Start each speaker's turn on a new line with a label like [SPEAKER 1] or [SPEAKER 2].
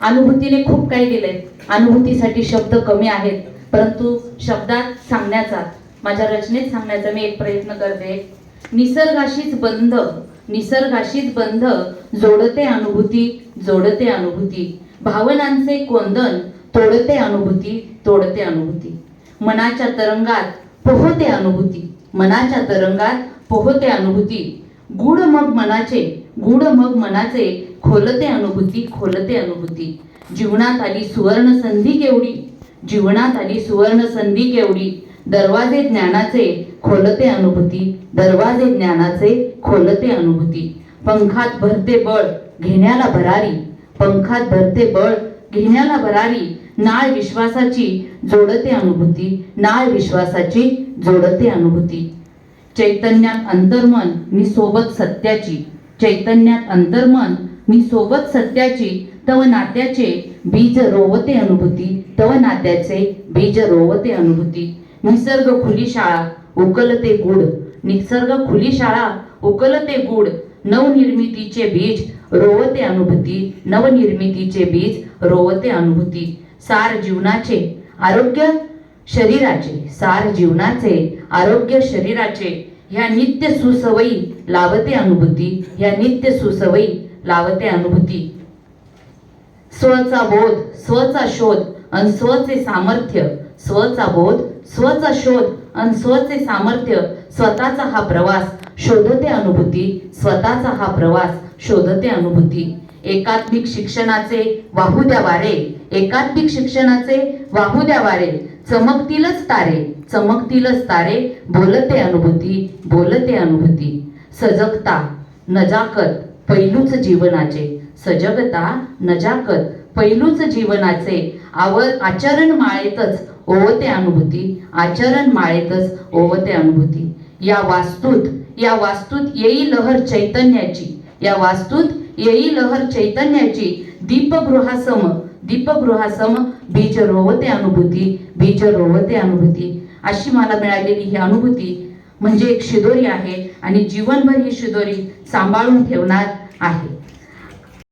[SPEAKER 1] अनुभूतीने खूप काही दिलंय अनुभूतीसाठी शब्द कमी आहेत परंतु शब्दात सांगण्याचा माझ्या रचनेत सांगण्याचा मी एक प्रयत्न करते. निसर्गाशीच बंध निसर्गाशीच बंध जोडते अनुभूती जोडते अनुभूती. भावनांचे कोंदन तोडते अनुभूती तोडते अनुभूती. मनाच्या तरंगात पोहते अनुभूती मनाच्या तरंगात पोहते अनुभूती. गुढ मग मनाचे गुढ मग मनाचे खोलते अनुभूती खोलते अनुभूती. जीवनात आली सुवर्ण संधी केवढी? जीवनात आली सुवर्ण संधी केवढी? दरवाजे ज्ञानाचे खोलते अनुभूती दरवाजे ज्ञानाचे खोलते अनुभूती. पंखात भरते बळ घेण्याला भरारी. पंखात भरते बळ घेण्याला भरारी. नाळ विश्वासाची जोडते अनुभूती नाळ विश्वासाची जोडते अनुभूती. चैतन्यात अंतर्मन नि सोबत सत्याची. चैतन्यात अंतर्मन नि सोबत सत्याची तव नात्याचे बीज रोवते अनुभूती तव नात्याचे बीज रोवते अनुभूती. निसर्ग खुली शाळा उकलते गुड निसर्ग खुली शाळा उकलते गुड नवनिर्मितीचे बीज रोवते अनुभूती नवनिर्मितीचे बीज रोवते अनुभूती. सार जीवनाचे आरोग्य शरीराचे सार जीवनाचे आरोग्य शरीराचे ह्या नित्य सुसवयी लावते अनुभूती ह्या नित्य सुसवयी लावते अनुभूती. स्वचा बोध स्वचा शोध अन स्वचे सामर्थ्य स्वचा बोध स्वचा शोध अन स्वचे सामर्थ्य स्वतःचा हा प्रवास शोधते अनुभूती स्वतःचा हा प्रवास शोधते अनुभूती. एकात्मिक शिक्षणाचे वाहू द्या वारे एकात्मिक शिक्षणाचे वाहू द्या वारे चमकतीलच तारे चमकतीलच तारे बोलते अनुभूती बोलते अनुभूती. सजगता नजाकत पैलूच जीवनाचे. सजगता नजाकत पैलूच जीवनाचे. आव आचरण माळेतच ओवते अनुभूती आचरण माळेतच ओवते अनुभूती. या वास्तूत या वास्तूत येई लहर चैतन्याची. या वास्तूत येई लहर चैतन्याची. दीपगृहासम दीपगृहासम बीज रोवते अनुभूती बीज रोवते अनुभूती. अशी मला मिळालेली ही अनुभूती म्हणजे एक शिदोरी आहे आणि जीवनभर ही शिदोरी सांभाळून ठेवणार आहे.